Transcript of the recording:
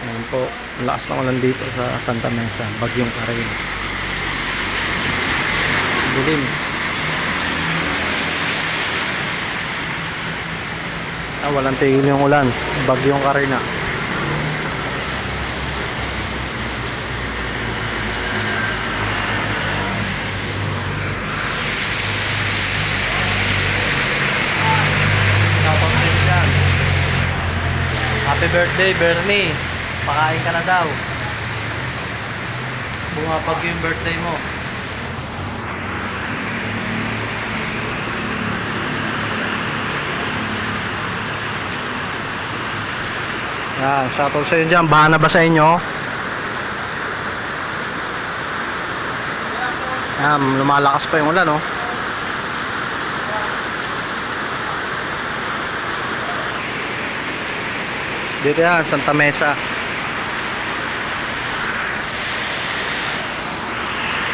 Ayan po, lakas ng ulan dito sa Santa Mesa, Bagyong Karin. Dilim. Ah, walang tigil yung ulan. Bagyong Karin na. Happy birthday, Bernie. Pakain ka na daw. Bumapag yung birthday mo. Yan, shoutout sa inyo dyan. Baha na ba sa inyo? Yan, lumalakas pa yung ulan, oh. Dito yan, Santa Mesa.